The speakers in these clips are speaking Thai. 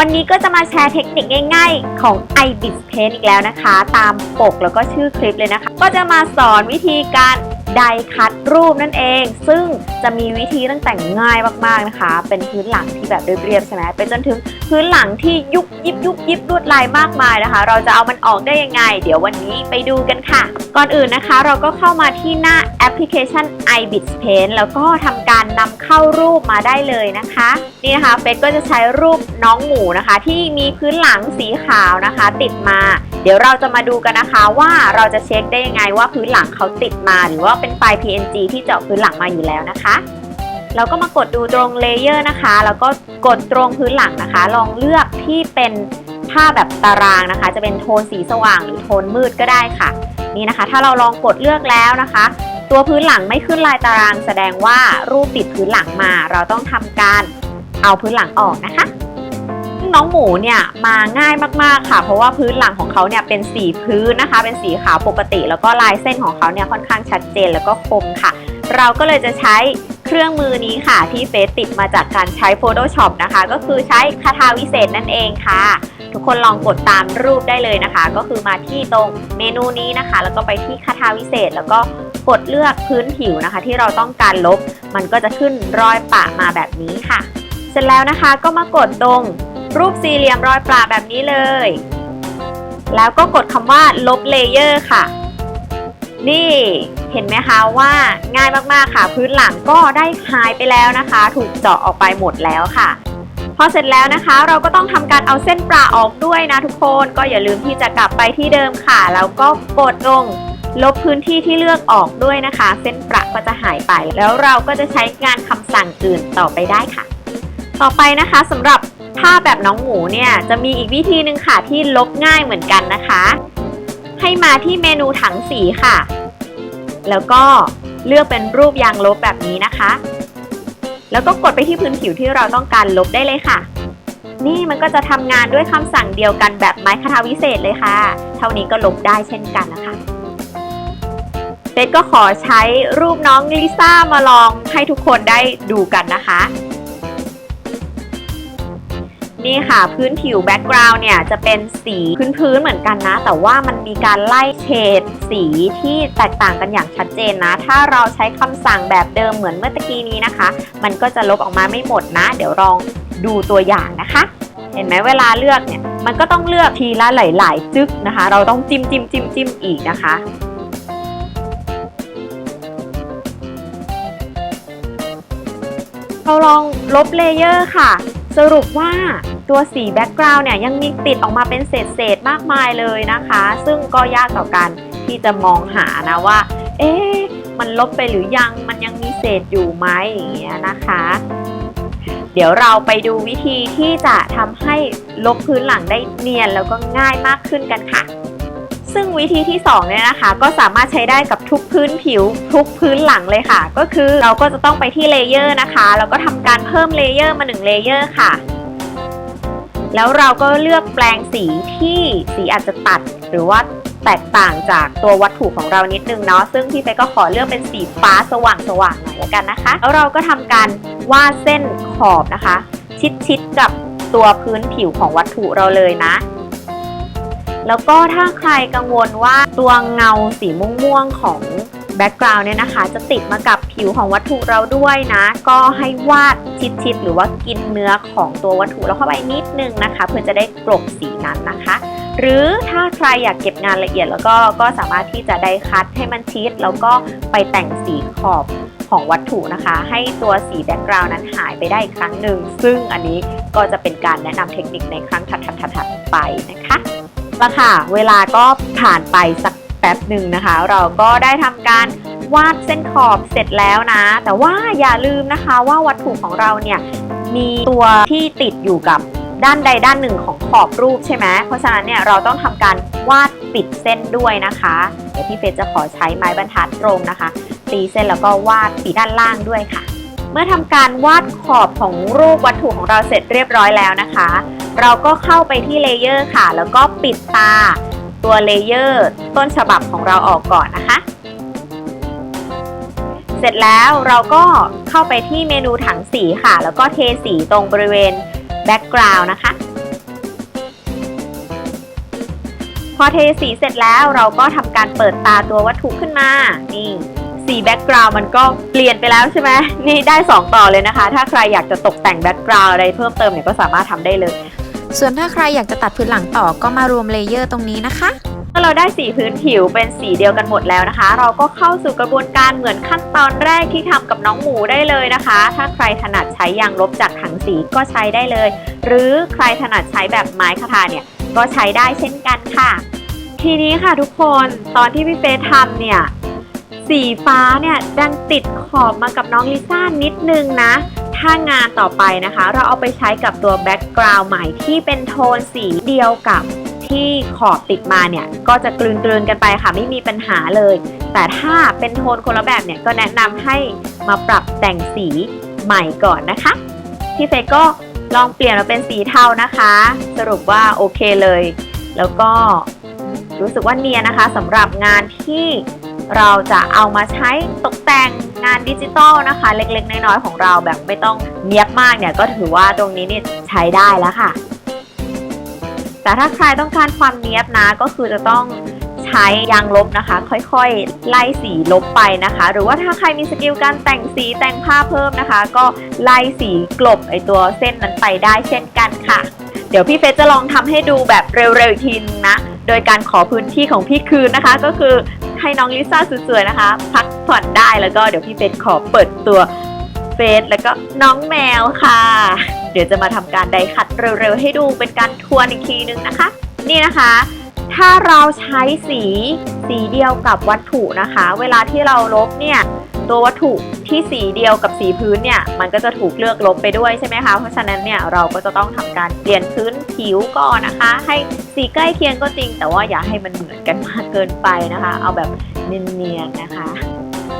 วันนี้ก็จะมาแชร์เทคนิคง่ายๆ ของ i b i s Paint อีกแล้วนะคะ ตามปกแล้วก็ชื่อคลิปเลยนะคะ ก็จะมาสอนวิธีการ ไดคัดรูปนั่นเอง ซึ่งจะมีวิธีตั้งแต่ง่ายมากๆนะคะ เป็นพื้นหลังที่แบบเรียบๆใช่ไหมไปจนถึงพื้นหลังที่ยุบยิบยุบยิบลวดลายมากมายนะคะ เราจะเอามันออกได้ยังไง เดี๋ยววันนี้ไปดูกันค่ะ ก่อนอื่นนะคะ เราก็เข้ามาที่หน้าแอปพลิเคชัน i b i t Paint แล้วก็ทำการนำเข้ารูปมาได้เลยนะคะนี่นะคะเฟซก็จะใช้รูปน้องหมูนะคะ ที่มีพื้นหลังสีขาวนะคะ ติดมา เดี๋ยวเราจะมาดูกันนะคะว่าเราจะเช็คได้ยังไงว่าพื้นหลังเขาติดมาหรือว่าเป็นไฟล์ PNG ที่เจาะพื้นหลังมาอยู่แล้วนะคะ เราก็มากดดูตรงเลเยอร์นะคะ แล้วก็กดตรงพื้นหลังนะคะ ลองเลือกที่เป็นภาพแบบตารางนะคะ จะเป็นโทนสีสว่างหรือโทนมืดก็ได้ค่ะ นี่นะคะ ถ้าเราลองกดเลือกแล้วนะคะ ตัวพื้นหลังไม่ขึ้นลายตาราง แสดงว่ารูปติดพื้นหลังมา เราต้องทำการเอาพื้นหลังออกนะคะ น้องหมูเนี่ยมาง่ายมากๆค่ะ เพราะว่าพื้นหลังของเขาเนี่ยเป็นสีพื้นนะคะ เป็นสีขาวปกติ แล้วก็ลายเส้นของเขาเนี่ยค่อนข้างชัดเจนแล้วก็คมค่ะ เราก็เลยจะใช้เครื่องมือนี้ค่ะที่เฟซติดมาจากการใช้ Photoshop นะคะ ก็คือใช้คาถาวิเศษนั่นเองค่ะ ทุกคนลองกดตามรูปได้เลยนะคะ ก็คือมาที่ตรงเมนูนี้นะคะ แล้วก็ไปที่คาถาวิเศษ แล้วก็กดเลือกพื้นผิวนะคะ ที่เราต้องการลบ มันก็จะขึ้นรอยปะมาแบบนี้ค่ะ เสร็จแล้วนะคะก็มากดตรง รูปสี่เหลี่ยมรอยปะแบบนี้เลย แล้วก็กดคำว่าลบเลเยอร์ค่ะ นี่เห็นไหมคะว่าง่ายมากๆค่ะ พื้นหลังก็ได้หายไปแล้วนะคะ ถูกเจาะออกไปหมดแล้วค่ะพอเสร็จแล้วนะคะ เราก็ต้องทำการเอาเส้นปลาออกด้วยนะทุกคนก็อย่าลืมที่จะกลับไปที่เดิมค่ะแล้วก็กดลงลบพื้นที่ที่เลือกออกด้วยนะคะ เส้นประก็จะหายไป แล้วเราก็จะใช้งานคำสั่งอื่นต่อไปได้ค่ะ ต่อไปนะคะสำหรับ ภาพแบบน้องหมูเนี่ยจะมีอีกวิธีหนึ่งค่ะที่ลบง่ายเหมือนกันนะคะ ให้มาที่เมนูถังสีค่ะ แล้วก็เลือกเป็นรูปยางลบแบบนี้นะคะ แล้วก็กดไปที่พื้นผิวที่เราต้องการลบได้เลยค่ะ นี่มันก็จะทำงานด้วยคำสั่งเดียวกันแบบไม้คทาวิเศษเลยค่ะ เท่านี้ก็ลบได้เช่นกันนะคะเบสก็ขอใช้รูปน้องลิซ่ามาลองให้ทุกคนได้ดูกันนะคะ นี่ค่ะพื้นผิวแบ็กกราวน์เนี่ยจะเป็นสีพื้นๆเหมือนกันนะ แต่ว่ามันมีการไล่เฉดสีที่แตกต่างกันอย่างชัดเจนนะ ถ้าเราใช้คำสั่งแบบเดิมเหมือนเมื่อตะกี้นี้นะคะ มันก็จะลบออกมาไม่หมดนะ เดี๋ยวลองดูตัวอย่างนะคะ เห็นไหมเวลาเลือกเนี่ยมันก็ต้องเลือกทีละหลาย ๆ จึ๊กนะคะ เราต้องจิ้มจิ้มจิ้มจิ้มอีกนะคะเราลองลบเลเยอร์ค่ะ สรุปว่าตัวสีแบ็กกราวน์เนี่ยยังมีติดออกมาเป็นเศษเศษๆมากมายเลยนะคะ ซึ่งก็ยากต่อการที่จะมองหานะว่า เอ๊ะมันลบไปหรือยังมันยังมีเศษอยู่ไหมอย่างเงี้ยนะคะ เดี๋ยวเราไปดูวิธีที่จะทำให้ลบพื้นหลังได้เนียนแล้วก็ง่ายมากขึ้นกันค่ะ ซึ่งวิธีที่2เนี่ยนะคะ ก็สามารถใช้ได้กับทุกพื้นผิว ทุกพื้นหลังเลยค่ะ ก็คือเราก็จะต้องไปที่เลเยอร์นะคะแล้วก็ทำการเพิ่มเลเยอร์มา1เลเยอร์ค่ะ แล้วเราก็เลือกแปลงสีที่สีอาจจะตัดหรือว่าแตกต่างจากตัววัตถุของเรานิดนึงเนาะซึ่งพี่เฟก็ขอเลือกเป็นสีฟ้าสว่างสว่างๆหน่อยแล้วกันนะคะ แล้วเราก็ทำการวาดเส้นขอบนะคะ ชิดๆกับตัวพื้นผิวของวัตถุเราเลยนะ แล้วก็ถ้าใครกังวลว่าตัวเงาสีม่วงๆของแบ็กกราวน์เนี่ยนะคะ จะติดมากับผิวของวัตถุเราด้วยนะ ก็ให้วาดชิดๆ หรือว่ากินเนื้อของตัววัตถุเราเข้าไปนิดนึงนะคะ เพื่อจะได้กลบสีนั้นนะคะ หรือถ้าใครอยากเก็บงานละเอียดแล้วก็ก็สามารถที่จะได้คัดให้มันชิด แล้วก็ไปแต่งสีขอบของวัตถุนะคะ ให้ตัวสีแบ็กกราวน์นั้นหายไปได้อีกครั้งหนึ่งซึ่งอันนี้ก็จะเป็นการแนะนำเทคนิคในครั้งถัดๆๆไปนะคะ ละค่ะ เวลาก็ผ่านไปสักแป๊บหนึ่งนะคะ เราก็ได้ทำการวาดเส้นขอบเสร็จแล้วนะ แต่ว่าอย่าลืมนะคะว่าวัตถุของเราเนี่ยมีตัวที่ติดอยู่กับด้านใดด้านหนึ่งของขอบรูปใช่ไหม เพราะฉะนั้นเนี่ยเราต้องทำการวาดปิดเส้นด้วยนะคะ เดี๋ยวพี่เฟซจะขอใช้ไม้บรรทัดตรงนะคะ ตีเส้นแล้วก็วาดปิดด้านล่างด้วยค่ะ เมื่อทำการวาดขอบของรูปวัตถุของเราเสร็จเรียบร้อยแล้วนะคะ เราก็เข้าไปที่เลเยอร์ค่ะ แล้วก็ปิดตาตัวเลเยอร์ต้นฉบับของเราออกก่อนนะคะ เสร็จแล้วเราก็เข้าไปที่เมนูถังสีค่ะ แล้วก็เทสีตรงบริเวณแบ็กกราวน์นะคะ พอเทสีเสร็จแล้วเราก็ทำการเปิดตาตัววัตถุขึ้นมา นี่สีแบ็กกราวน์มันก็เปลี่ยนไปแล้วใช่ไหมนี่ได้ 2 ต่อเลยนะคะ ถ้าใครอยากจะตกแต่งแบ็กกราวน์อะไรเพิ่มเติมเนี่ยก็สามารถทำได้เลย ส่วนถ้าใครอยากจะตัดพื้นหลังต่อก็มารวมเลเยอร์ตรงนี้นะคะเมื่อเราได้สีพื้นผิวเป็นสีเดียวกันหมดแล้วนะคะ เราก็เข้าสู่กระบวนการเหมือนขั้นตอนแรกที่ทำกับน้องหมูได้เลยนะคะ ถ้าใครถนัดใช้ยางลบจากถังสีก็ใช้ได้เลย หรือใครถนัดใช้แบบไม้คทาเนี่ยก็ใช้ได้เช่นกันค่ะ ทีนี้ค่ะทุกคนตอนที่พี่เฟซทำเนี่ยสีฟ้าเนี่ยดันติดขอบมากับน้องลิซ่านิดนึงนะ ถ้างานต่อไปนะคะ เราเอาไปใช้กับตัวแบ็กกราวด์ใหม่ที่เป็นโทนสีเดียวกับที่ขอบติดมาเนี่ย ก็จะกลืนๆกันไปค่ะไม่มีปัญหาเลย แต่ถ้าเป็นโทนคนละแบบเนี่ยก็แนะนำให้มาปรับแต่งสีใหม่ก่อนนะคะ พี่เฟยก็ลองเปลี่ยนมาเป็นสีเทานะคะ สรุปว่าโอเคเลย แล้วก็รู้สึกว่าเนียนนะคะสำหรับงานที่เราจะเอามาใช้ตกแต่ง งานดิจิตอลนะคะ เล็กๆ น้อยๆของเราแบบไม่ต้องเนียบมากเนี่ยก็ถือว่าตรงนี้เนี่ยใช้ได้แล้วค่ะ แต่ถ้าใครต้องการความเนียบนะก็คือจะต้องใช้ยางลบนะคะ ค่อยๆ ไล่สีลบไปนะคะ หรือว่าถ้าใครมีสกิลการแต่งสีแต่งผ้าเพิ่มนะคะ ก็ไล่สีกลบไอตัวเส้นนั้นไปได้เช่นกันค่ะ เดี๋ยวพี่เฟซจะลองทำให้ดูแบบเร็วๆอีกทีนึงนะโดยการขอพื้นที่ของพี่คืนนะคะ ก็คือ ให้น้องลิซ่าสวยๆนะคะ พักผ่อนได้แล้วก็เดี๋ยวพี่เป็ดขอเปิดตัวเฟซแล้วก็น้องแมวค่ะ เดี๋ยวจะมาทำการไดคัดเร็วๆ ให้ดูเป็นการทวนอีกทีนึงนะคะ นี่นะคะ ถ้าเราใช้สีสีเดียวกับวัตถุนะคะ เวลาที่เราลบเนี่ย ตัววัตถุที่สีเดียวกับสีพื้นเนี่ยมันก็จะถูกเลือกลบไปด้วยใช่ไหมคะ เพราะฉะนั้นเนี่ยเราก็จะต้องทำการเปลี่ยนพื้นผิวก่อนนะคะ ให้สีใกล้เคียงก็จริง แต่ว่าอย่าให้มันเหมือนกันมากเกินไปนะคะ เอาแบบเนียนๆนะคะ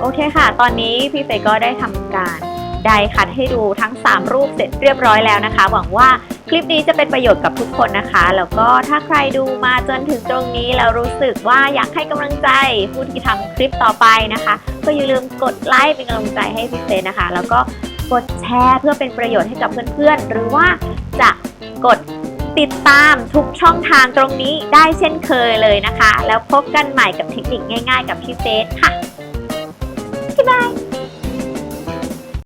โอเคค่ะ ตอนนี้พี่เฟยก็ได้ทำการไดคัดให้ดูทั้ง 3 รูปเสร็จเรียบร้อยแล้วนะคะ หวังว่า คลิปนี้จะเป็นประโยชน์กับทุกคนนะคะ แล้วก็ถ้าใครดูมาจนถึงตรงนี้แล้วรู้สึกว่าอยากให้กำลังใจผู้ที่ทำคลิปต่อไปนะคะ ก็อย่าลืมกดไลค์เป็นกำลังใจให้พี่เฟยนะคะ แล้วก็กดแชร์เพื่อเป็นประโยชน์ให้กับเพื่อนๆ หรือว่าจะกดติดตามทุกช่องทางตรงนี้ได้เช่นเคยเลยนะคะ แล้วพบกันใหม่กับเทคนิคง่ายๆ กับพี่เฟสค่ะบ๊ายบาย